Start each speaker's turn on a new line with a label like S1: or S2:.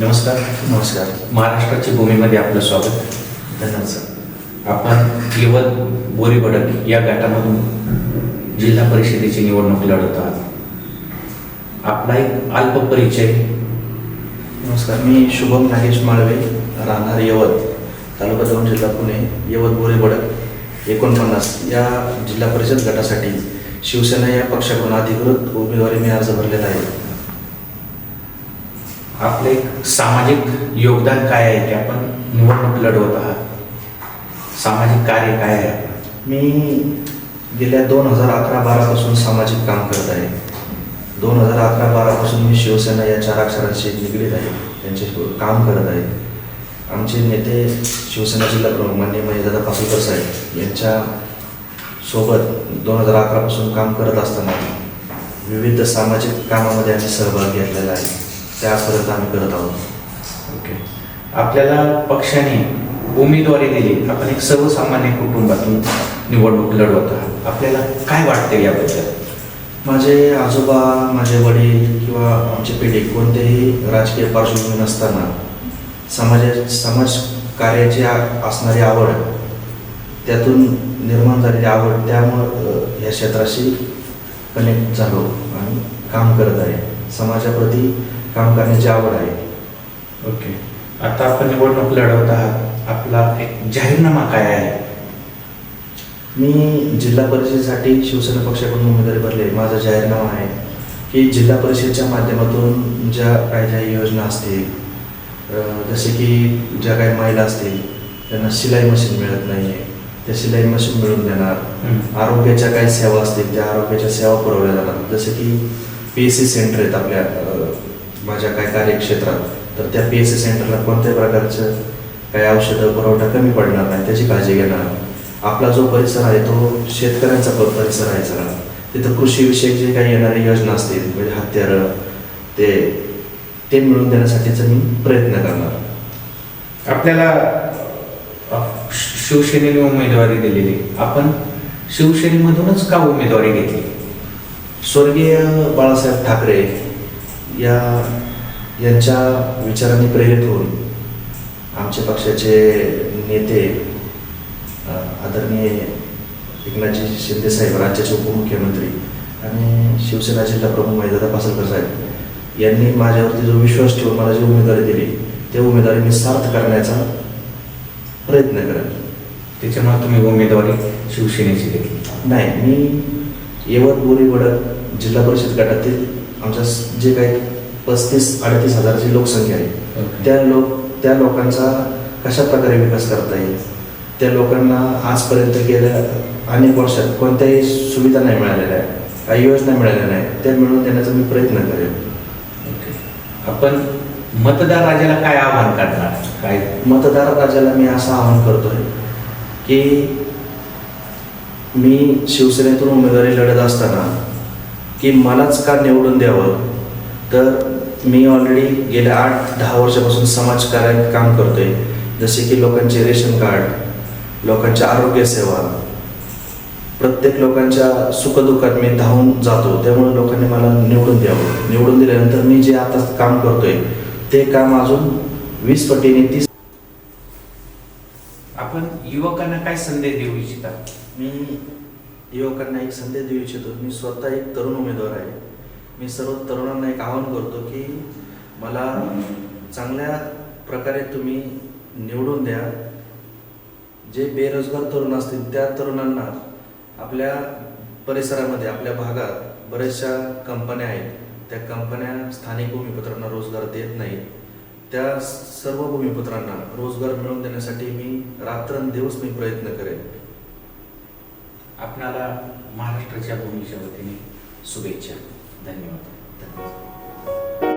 S1: नमस्कार.
S2: नमस्कार.
S1: महाराष्ट्राची भूमीमध्ये आपलं स्वागत.
S2: धन्यवाद सर.
S1: आपण यवत बोरीबडक या गटामधून जिल्हा परिषदेची निवडणूक लढत आहात. आपला एक अल्प परिचय.
S2: नमस्कार. मी शुभम नागेश माळवे राहणार यवत तालुका दौंड जिल्हा पुणे यवत बोरे बडक एकोणपन्नास. या जिल्हा परिषद गटासाठी शिवसेना या पक्षाकडून अधिकृत उमेदवारी मी अर्ज भरलेला आहे.
S1: आपलं एक सामाजिक योगदान काय आहे की आपण निवडणूक लढवत आहात? सामाजिक कार्य काय आहे
S2: मी गेल्या दोन हजार अकरा बारापासून सामाजिक काम करत आहे. दोन हजार अकरा बारापासून मी शिवसेना या चार अक्षरांशी निगडीत आहे. त्यांचे काम करत आहे. आमचे नेते शिवसेना जिल्हा प्रमुख मान्य महेशदादा पासुलकर साहेब यांच्या सोबत दोन हजार अकरापासून काम करत असताना विविध सामाजिक कामामध्ये आम्ही सहभाग घेतलेला आहे. त्यापर्यंत आम्ही करत आहोत.
S1: ओके आपल्याला पक्षाने उमेदवारी दिली. आपण एक सर्वसामान्य कुटुंबातून निवडणूक लढवत आहात. आपल्याला काय वाटते याबद्दल?
S2: माझे आजोबा माझे वडील किंवा आमचे पिढी कोणतेही राजकीय पार्श्वभूमी नसताना समाजा समाज कार्याची असणारी आवड त्यातून निर्माण झालेली आवड त्यामुळं अ, या क्षेत्राशी कनेक्ट झालो आणि काम करत आहे. समाजाप्रती काम करण्याची आवड आहे.
S1: ओके आता आपण निवडणूक लढवत आहात. आपला एक जाहीरनामा काय आहे?
S2: मी जिल्हा परिषदेसाठी शिवसेना पक्षाकडून उमेदवारी भरली. माझा जाहीरनामा आहे की जिल्हा परिषदेच्या माध्यमातून ज्या काही ज्या योजना असतील जसे की ज्या काही महिला असतील त्यांना शिलाई मशीन मिळत नाही आहे त्या शिलाई मशीन मिळवून देणार. आरोग्याच्या काही सेवा असतील त्या आरोग्याच्या सेवा पुरवल्या जाणार. जसे की पी एस सी सेंटर आहेत आपल्या कार्यक्षेत्रात. तर त्या पी एस सी सेंटरला कोणत्याही प्रकारचं काही औषधं पुरवठा कमी पडणार नाही त्याची काळजी घेणार आपला जो परिसर आहे तो शेतकऱ्यांचा परिसर आहे सगळा तिथं कृषीविषयक जे काही येणारे योजना असतील म्हणजे हत्यारं ते ते मिळवून देण्यासाठीचा मी प्रयत्न करणार
S1: आपल्याला शिवसेनेने उमेदवारी दिलेली. आपण शिवसेनेमधूनच का उमेदवारी घेतली?
S2: स्वर्गीय बाळासाहेब ठाकरे या यांच्या विचारांनी प्रेरित होऊन आमच्या पक्षाचे नेते आदरणीय एकनाथजी शिंदेसाहेब राज्याचे उपमुख्यमंत्री आणि शिवसेना जिल्हा प्रमुख महेंद्रदा पासलकर साहेब यांनी माझ्यावरती जो विश्वास ठेवून मला जी उमेदवारी दिली ते उमेदवारी मी सार्थ करण्याचा प्रयत्न करेन.
S1: त्याच्यामुळे तुम्ही उमेदवारी शिवसेनेची घेतली.
S2: नाही मी यवत बोरी वडक जिल्हा परिषद गटातील आमच्या जे काही पस्तीस अडतीस हजाराची लोकसंख्या आहे. त्या लोक त्या लोकांचा कशा प्रकारे विकास करता येईल? त्या लोकांना आजपर्यंत गेल्या अनेक वर्षात कोणत्याही सुविधा नाही मिळालेल्या आहे काही योजना मिळाल्या नाही. त्या मिळवून देण्याचा मी प्रयत्न करेन.
S1: ओके. आपण मतदार राजाला काय आव्हान करणार? काय?
S2: मतदार राजाला मी असं आवाहन करतोय की मी शिवसेनेतून उमेदवारी लढत असताना की मलाच का निवडून द्यावं? तर मी ऑलरेडी गेल्या आठ दहा वर्षापासून समाजकार्यात काम करतोय. जसे की लोकांचे रेशन कार्ड लोकांच्या आरोग्य सेवा प्रत्येक लोकांच्या सुखदुःखात मी धावून जातो. त्यामुळे लोकांनी मला निवडून द्यावं. निवडून दिल्यानंतर मी जे आता काम करतोय ते काम अजून वीस पटीने तीस
S1: आपण युवकांना काय संदेश देऊ इच्छिता?
S2: मी युवकांना एक संदेश देऊ इच्छितो. मी स्वतः एक तरुण उमेदवार आहे. मी सर्व तरुणांना एक आवाहन करतो की मला चांगल्या प्रकारे तुम्ही निवडून द्या. जे बेरोजगार तरुण असतील त्या तरुणांना आपल्या परिसरामध्ये आपल्या भागात बऱ्याचशा कंपन्या आहेत. त्या कंपन्या स्थानिक भूमिपुत्रांना रोजगार देत नाहीत. त्या सर्व भूमिपुत्रांना रोजगार मिळवून देण्यासाठी मी रात्रंदिवस मी प्रयत्न करेन.
S1: आपणाला महाराष्ट्राच्या भूमीच्या वतीने शुभेच्छा. धन्यवाद.
S2: धन्यवाद.